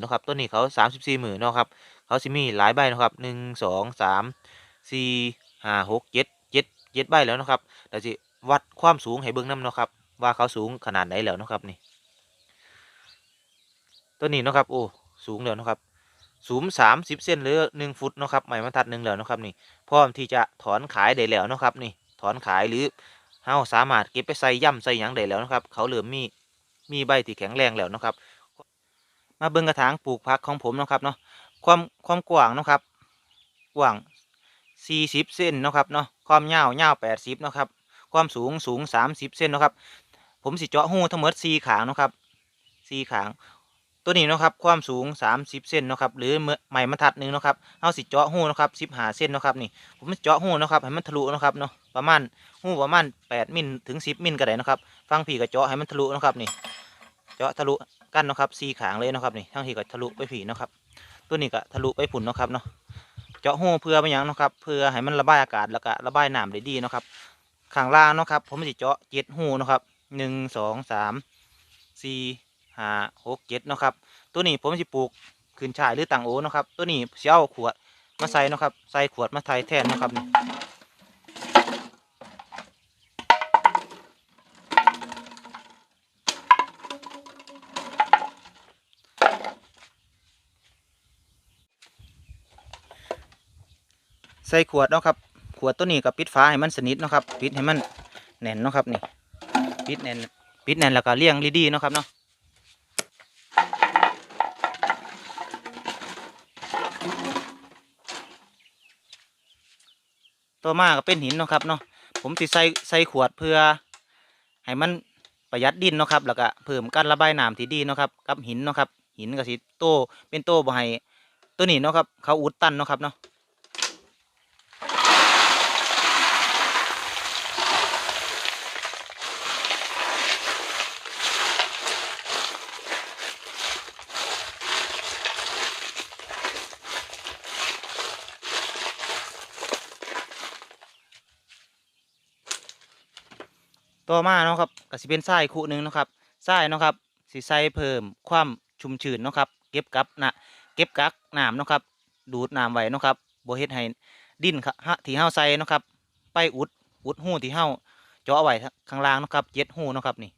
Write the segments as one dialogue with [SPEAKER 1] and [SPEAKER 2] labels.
[SPEAKER 1] เนาะครับต้นนี้เขาสามสิบสี่หมื่นนะครับเขาสิมีหลายใบนะครับหนึ่งสองสามสี่ห้าหกเจ็ดเจ็ดเจ็ดใบแล้วนะครับเดี๋ยวสิวัดความสูงให้เบิ่งน้ำนะครับ ว่าเขาสูงขนาดไหนแล้วนะครับนี่ต้นนี้นะครับโอ้สูงแล้วนะครับสูงสามสิบเซนหรือหนึ่งฟุตนะครับไม้บรรทัดหนึ่งแล้วนะครับนี่พร้อมที่จะถอนขายได้แล้วนะครับนี่ถอนขายหรือเฮาสามารถเก็บไปใส่ย่ำใส่หยังได้แล้วนะครับ เขาเริ่มมีมีใบที่แข็งแรงแล้วนะครับ มาเบิ่งกระถางปลูกผักของผมนะครับเนาะความความกว้างนะครับกว้าง 40เซนเนะครับเนาะความยาวยาว 80นะครับความสูงสูง 30เซนเนะครับ ผมสิเจาะหูทั้งหมด4ขางนะครับ4ขาง ตัวนี้นะครับความสูง 30เซนเนะครับหรือไม้บรรทัดหนึ่งนะครับเฮาสิเจาะหูนะครับ15เซนเนะครับนี่ผมเจาะหูนะครับให้มันทะลุนะครับเนาะประมาณหูประมาณ 8 มิลถึง 10 มิลก็ได้นะครับ ฟังพี่ก็เจาะให้มันทะลุนะครับนี่เจาะทะลุ กั้นนะครับสี่ขางเลยนะครับนี่ทั้งที่ก็ทะลุไปผีนะครับ ตัวนี้ก็ทะลุไปผุนนะครับเนาะเจาะหูเพื่อไปยังนะครับ เพื่อให้มันระบายอากาศแล้วก็ระบายน้ำได้ดีนะครับข้างล่างนะครับ ผมจะเจาะเจ็ดหูนะครับหนึ่งสองสามสี่ห้าหกเจ็ดนะครับ ตัวนี้ผมจะปลูกขึ้นชายหรือต่างโอนะครับ ตัวนี้เสียวขวดมาใส่นะครับ ใส่ขวดมาไทยแทนนะครับนี่ ส่ขวดเนาะครับ ขวดตัวนี้กับปิดฝาให้มันสนิทเนาะครับ ปิดให้มันแน่นเนาะครับนี่ ปิดแน่น ปิดแน่นแล้วก็เลี้ยงดีๆเนาะครับเนาะตัวมาก็เป็นหินเนาะครับเนาะ ผมสิใส่ใส่ขวดเพื่อให้มันประหยัดดินเนาะครับ แล้วก็เพิ่มการระบายน้ำที่ดีเนาะครับ กับหินเนาะครับ หินก็สิโตเป็นโตบ่ให้ตัวนี้เนาะครับ เขาอุดตันเนาะครับเนาะ ต่อมาเนาะครับก็สิเป็นทรายคู่หนึ่งเนาะครับทรายเนาะครับสิใส่เพิ่มความชุ่มชื้นเนาะครับเก็บกับนะเก็บกักน้ำเนาะครับดูดน้ำไว้เนาะครับบ่เฮ็ดให้ดินฮะที่เฮาใส่เนาะครับไปอุดอุดหูที่เฮาเจาะไว้ข้างล่างเนาะครับเจ็ดหูเนาะครับนี่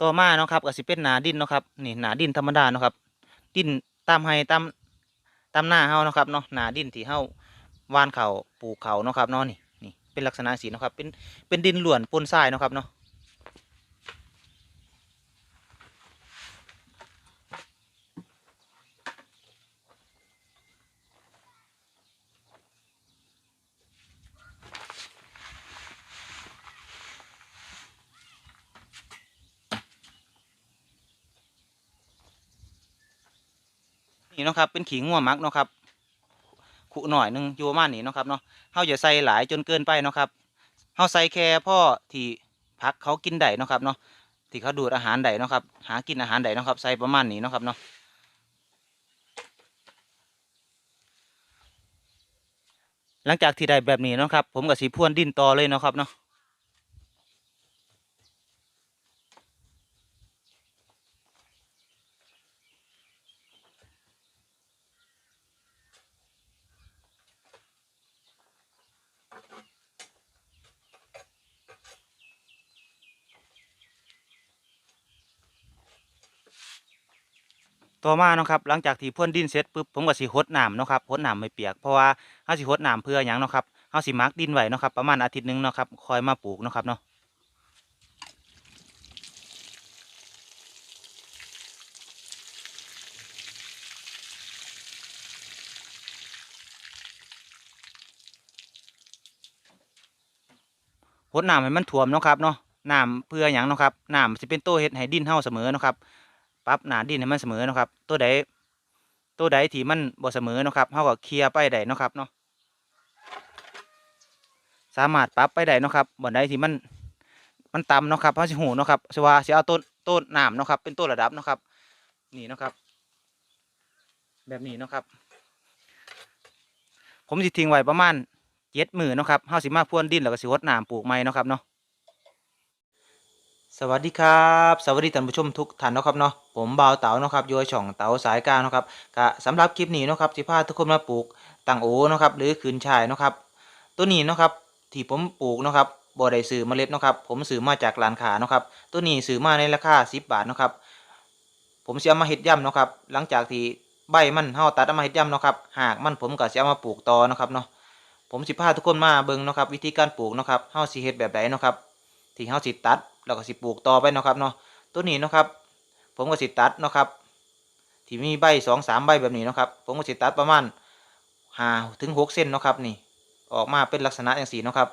[SPEAKER 1] ต่อมาเนาะครับก็สิเป็นหนาดินเนาะครับนี่หนาดินธรรมดาเนาะครับ ดินตามให้ตามตามหน้าเฮาเนาะครับเนาะหนาดินที่เฮาวานเขาปลูกเขาเนาะครับเนาะนี่นี่เป็นลักษณะสีเนาะครับเป็นเป็นดินหลวนปนทรายเนาะครับเนาะ นี่เนาะครับเป็นขี้งัวมักเนาะครับขุหน่อยหนึงอยู่ประมาณนี้เนาะครับเนาะเฮาอย่าใส่หลายจนเกินไปเนาะครับเฮาใส่แค่พ่อที่พักเขากินได้เนาะครับเนาะที่เขาดูดอาหารได้เนาะครับ หากินอาหารได้เนาะครับใส่ประมาณนี้เนาะครับเนาะหลังจากที่ได้แบบนี้เนาะครับ ผมกับสีพรวนดินต่อเลยเนาะครับเนาะ ต่อมาเนาะครับหลังจากที่พรวนดินเสร็จปุ๊บผมก็สิหดน้ำเนาะครับหดน้ำไม่เปียกเพราะว่าเฮาสิหดน้ำเพื่อหยังเนาะครับเฮาสิมักดินไว้เนาะครับประมาณอาทิตย์หนึงเนาะครับคอยมาปลูกเนาะครับเนาะพดน้ำให้มันท่วมเนาะครับเนาะน้ำเพื่ออย่งเนาะครับน้ำสิเป็นตัวเฮ็ดให้ดินเฮาเสมอเนาะครับ ปรับหนาดินให้มันเสมอนะครับ ตัวใดตัวใดที่มันบ่เสมอนะครับเฮาก็เคลียร์ไปได้นะครับเนาะสามารถปรับไปได้นะครับบ่ใดที่มันมันต่ำนะครับเฮาสิหูนะครับสิว่าสิเอาต้นต้นน้ำนะครับ เป็นต้นระดับนะครับ นี่นะครับ แบบนี้นะครับ ผมสิทิ้งไว้ประมาณเจ็ดหมือเนะครับเฮาสิมาพรวนดินแล้วก็สิรดน้ำปลูกใหม่เนะครับเนาะ สวัสดีครับสวัสดีท่านผู้ชมทุกท่านนะครับเนาะผมบ่าวเต๋านะครับยู่ในช่องเต๋าสายกลางนะครับกะสำหรับคลิปนี้นะครับสิพาทุกคนมาปลูกตังโอเนาะครับหรือขืนชายนะครับตัวนี้เนาะครับที่ผมปลูกเนาะครับบ่ได้ซื้อเมล็ดเนาะครับผมซื้อมาจากร้านค้านะครับตัวนี้ซื้อมาในราคา10 บาทนะครับผมเสิเอามาเฮ็ดย่ำเนาะครับหลังจากที่ใบมันเฮาตัดมาเฮ็ดย่ำเนาะครับหากมันผมก็เสิเอามาปลูกต่อนะครับเนาะผมสิพาทุกคนมาเบิ่งเนาะครับวิธีการปลูกเนาะครับเฮาสิเฮ็ดแบบใดเนาะครับ ที่เฮาสิตัดแล้วก็สิปลูกต่อไปเนาะครับเนาะตัวนี้เนาะครับ ผมก็สิตัดเนาะครับที่มีใบสองสามใบแบบนี้เนาะครับ ผมก็สิตัดประมาณห้าถึงหกเส้นเนาะครับนี่ ออกมาเป็นลักษณะอย่างสีเนาะครับ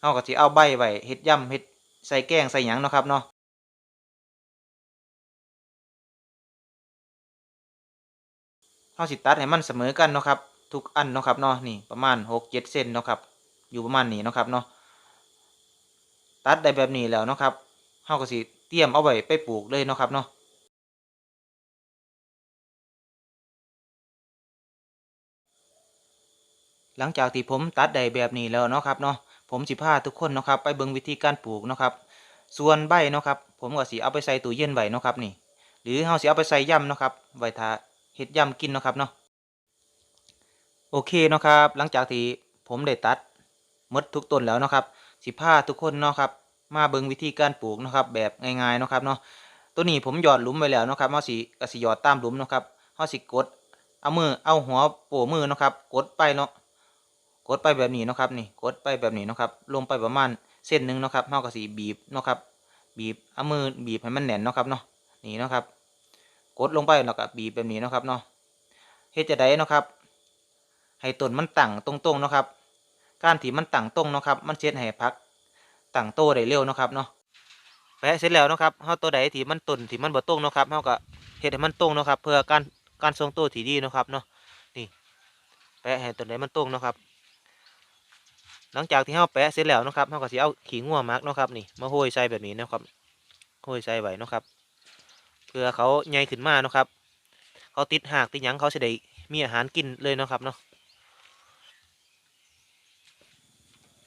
[SPEAKER 1] เฮาก็สิเอาใบไว้เฮ็ดย่ำเฮ็ดใส่แกงใส่หยังเนาะครับเนาะเฮาสิตัดให้มันเสมอกันเนาะครับ ทุกอันเนาะครับเนาะนี่ประมาณหกเจ็ดเส้นเนาะครับ อยู่ประมาณนี้เนาะครับเนาะ ตัดได้แบบนี้แล้วเนาะครับเฮาก็สิเตรียมเอาไว้ไปปลูกเลยเนาะครับเนาะหลังจากที่ผมตัดได้แบบนี้แล้วเนาะครับเนาะผมสิพาทุกคนเนาะครับไปเบิ่งวิธีการปลูกเนาะครับส่วนใบเนาะครับผมก็สิเอาไปใส่ตู้เย็นไว้เนาะครับนี่ หรือเฮาสิเอาไปใส่ย่ำเนาะครับไว้ถ้าเฮ็ดย่ำกินเนาะครับเนาะโอเคเนาะครับ หลังจากที่ผมได้ตัดมดทุกต้นแล้วเนาะครับ สิพาทุกคนเนาะครับมาเบิ่งวิธีการปลูกนะครับแบบง่ายๆนะครับเนาะตัวนี้ผมหยอดหลุมไว้แล้วนะครับเฮาสิก็สิหยอดตามหลุมนะครับเฮาสิกดเอามือเอาหัวโป้มือนะครับ กดไปเนาะกดไปแบบนี้นะครับนี่กดไปแบบนี้นะครับ ลงไปประมาณเส้นหนึ่งนะครับเฮาก็สิบีบนะครับบีบเอามือบีบให้มันแน่นนะครับเนาะนี่นะครับ กดลงไปแล้วก็บีบแบบนี้นะครับเนาะเฮ็ดจะได้นะครับ ให้ต้นมันตั้งตรงๆนะครับ การที่มันตั้งตรงเนาะครับมันเช็ดให้พักตั้งโตได้เร็วเนาะครับเนาะแปะเสร็จแล้วเนาะครับเฮาตัวใดที่มันต้นที่มันบ่ตรงเนาะครับเฮาก็เฮ็ดให้มันตรงเนาะครับ เพื่อการการทรงตัวที่ดีเนาะครับเนาะนี่แปะให้ต้นใดมันตรงเนาะครับ หลังจากที่เฮาแปะเสร็จแล้วเนาะครับเฮาก็สิเอาขี้งัวหมักเนาะครับนี่มาโรยใส่แบบนี้นะครับโรยใส่ไว้เนาะครับเพื่อเขาใหญ่ขึ้นมาเนาะครับ เขาติดหากติดหยังเขาสิได้มีอาหารกินเลยเนาะครับเนาะ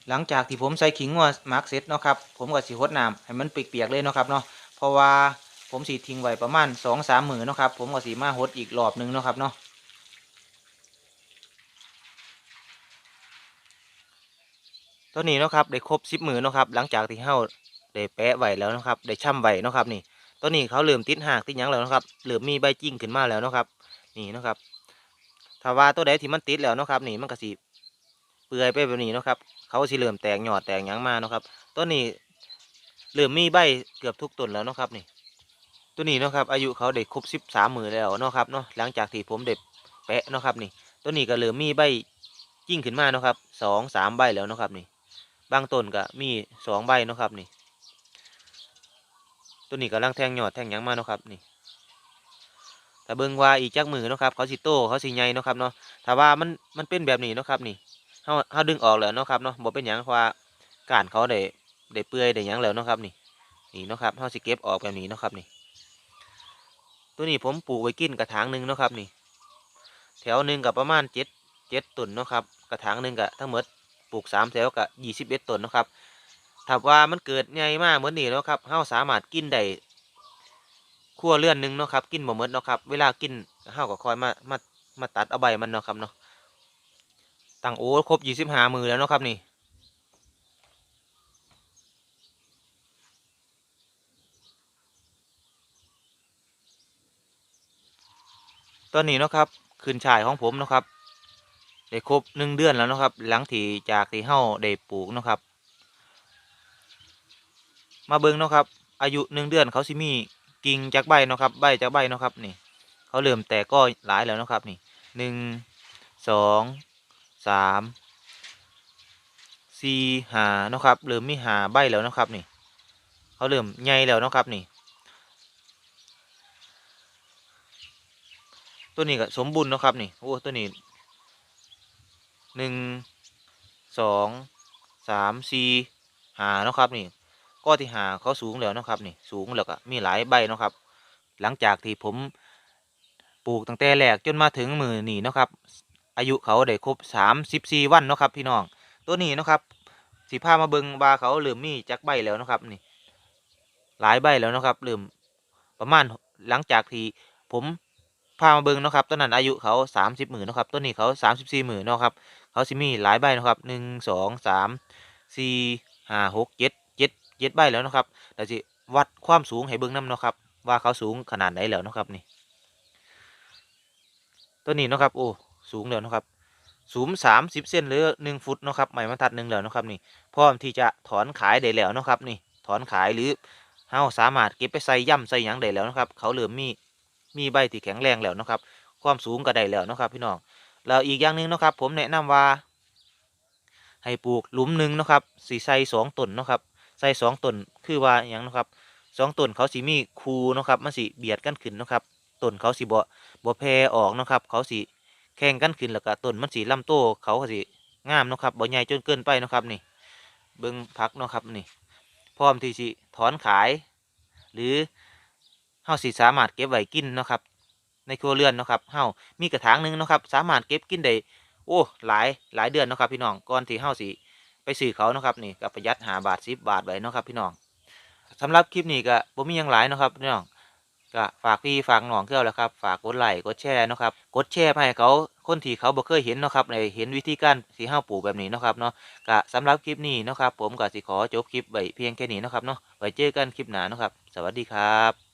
[SPEAKER 1] หลังจากที่ผมใส่ขิงงัวหมักเสร็จเนาะครับผมก็สิรดน้ำให้มันเปียกๆเลยเนาะครับเนาะเพราะว่าผมสิทิ้งไว้ประมาณสองสามมือเนาะครับผมก็สิมาหดอีกรอบหนึงเนาะครับเนาะตัวนี้เนาะครับได้ครบสิบมือเนาะครับหลังจากที่เฮาได้แปะไว้แล้วเนาะครับได้ช่ำไว้เนาะครับนี่ตัวนี้เขาเริ่มติดหากติดยังแล้วนะครับเริ่มมีใบจิ้งขึ้นมาแล้วเนาะครับนี่เนาะครับถ้าว่าตัวใดที่มันติดแล้วเนาะครับนี่มันก็สิ เปื่อยไปแบบนี้เนาะครับเขาสิเริ่มแตกหยอดแตกหยังมาเนาะครับตัวนี้เริ่มมีใบเกือบทุกต้นแล้วเนาะครับนี่ ตัวนี้เนาะครับอายุเขาได้ครบสิบสามมือแล้วเนาะครับเนาะหลังจากที่ผมได้แปะเนาะครับนี่ ตัวนี้ก็เริ่มมีใบจิ้งขึ้นมาเนาะครับสองสามใบแล้วเนาะครับนี่ บางต้นก็มีสองใบเนาะครับนี่ ตัวนี้กำลังแทงหยอดแทงหยังมาเนาะครับนี่แต่เบิ่งว่าอีกจักมือเนาะครับเขาสิโตเขาสิใหญ่เนาะครับเนาะถ้าว่ามันมันเป็นแบบนี้เนาะครับนี่ เฮาเฮาดึงออกแล้วเนาะครับเนาะบ่เป็นหยังเพราะว่าการเขาได้ได้เปื่อยได้หยังแล้วเนาะครับนี่นี่เนาะครับเฮาสิเก็บออกแบบนี้เนาะครับนี่ ตัวนี้ผมปลูกไว้กินกระถางหนึ่งเนาะครับนี่ แถวหนึ่งกับประมาณเจ็ดเจ็ดต้นเนาะครับกระถางหนึ่งกับทั้งหมดปลูกสามแถวกับยี่สิบเอ็ดต้นเนาะครับถ้าว่ามันเกิดใหญ่มากเหมือนนี่เนาะครับเฮาสามารถกินได้ครัวเรือนหนึ่งเนาะครับ กินบ่หมดเนาะครับ เวลากินเฮาก็คอยมามามาตัดเอาใบมันเนาะครับเนาะ ตั้งโอ้ครบยี่สิบห้ามือแล้วเนาะครับนี่ตอนนี้เนาะครับคืนชายของผมเนาะครับได้ครบหนึ่งเดือนแล้วเนาะครับ หลังที่จากที่เฮาได้ปลูกเนาะครับ มาเบิ่งเนาะครับ อายุหนึ่งเดือนเขาสิมีกิ่งจากใบเนาะครับ ใบจากใบเนาะครับนี่ เขาเริ่มแตกก็หลายแล้วเนาะครับนี่หนึ่งสอง สามสี่หาเนาะครับเริ่มมีหาใบแล้วนะครับนี่เขาเริ่มใหญ่แล้วนะครับนี่ ตัวนี้ก็สมบูรณ์นะครับนี่โอ้ตัวนี้หนึ่งสองสามสี่หาเนาะครับนี่ก็ที่หาเขาสูงแล้วนะครับนี่สูงแล้วก็มีหลายใบนะครับ หลังจากที่ผมปลูกตั้งแต่แรกจนมาถึงมือนี่นะครับ อายุเขาได้ครบสามสิบสี่วันเนาะครับพี่น้อง ตัวนี้เนาะครับสีผ้ามาเบิงบาเขาเริ่มมีจักใบแล้วนะครับนี่ หลายใบแล้วนะครับเริ่มประมาณหลังจากที่ผมพามาเบิงนะครับต้นนั้นอายุเขาสามสิบหมื่นนะครับต้นนี้เขาสามสิบสี่หมื่นนะครับเขาสิมีหลายใบนะครับหนึ่งสองสามสี่ห้าหกเจ็ดเจ็ดเจ็ดใบแล้วนะครับเดี๋ยวสิวัดความสูงให้เบิงน้ำนะครับ ว่าเขาสูงขนาดไหนแล้วนะครับนี่ ตัวนี้นะครับโอ้ สูงแล้วนะครับสูงสามสิบเซนหรือหนึ่งฟุตนะครับไม้บรรทัดหนึ่งแล้วนะครับนี่พร้อมที่จะถอนขายได้แล้วนะครับนี่ถอนขายหรือเฮาสามารถเก็บไปใส่ย่ำใส่หยังได้แล้วนะครับ เขาเริ่มมีมีใบที่แข็งแรงแล้วนะครับ ความสูงก็ได้แล้วนะครับ พี่น้องแล้วอีกอย่างหนึ่งนะครับ ผมแนะนำว่า ให้ปลูกหลุมหนึ่งนะครับสีใส่สองต้นนะครับใส่สองต้นคือว่าอย่างนะครับสองต้นเขาสีมีคูนะครับมันสีเบียดกันขึ้นนะครับต้นเขาสีบ่บ่แพรออกนะครับ เขาสี แข่งกันขึ้นแล้วก็ต้นมันสีลำโตเขาสีงามเนาะครับบ่ใหญ่จนเกินไปเนาะครับนี่เบิ่งพักเนาะครับนี่พร้อมที่สิถอนขาย หรือเฮาสิสามารถเก็บไว้กินเนาะครับ ในครัวเรือนเนาะครับเฮามีกระถางหนึ่งเนาะครับ สามารถเก็บกินได้โอ้หลายหลายเดือนเนาะครับพี่น้องก่อนที่เฮาสิไปซื้อเขาเนาะครับนี่ก็ประหยัดหาบาทสิบบาทไว้เนาะครับพี่น้องสำหรับคลิปนี้ก็บ่มีหยังหลายเนาะครับพี่น้อง ก็ฝากพี่ฝากน้องเกี่ยวแหล้วครับฝากกดไลค์กดแชร์เนาะครับกดแชร์ให้เขาคนที่เขาบ่เคยเห็นเนาะครับในเห็นวิธีการสีห้าปลูกแบบนี้เนาะครับเนาะก็สำหรับคลิปนี้เนาะครับผมก็สิขอจบคลิปไว้เพียงแค่นี้เนาะครับเนาะไว้เจอกันคลิปหน้าเนาะครับ สวัสดีครับ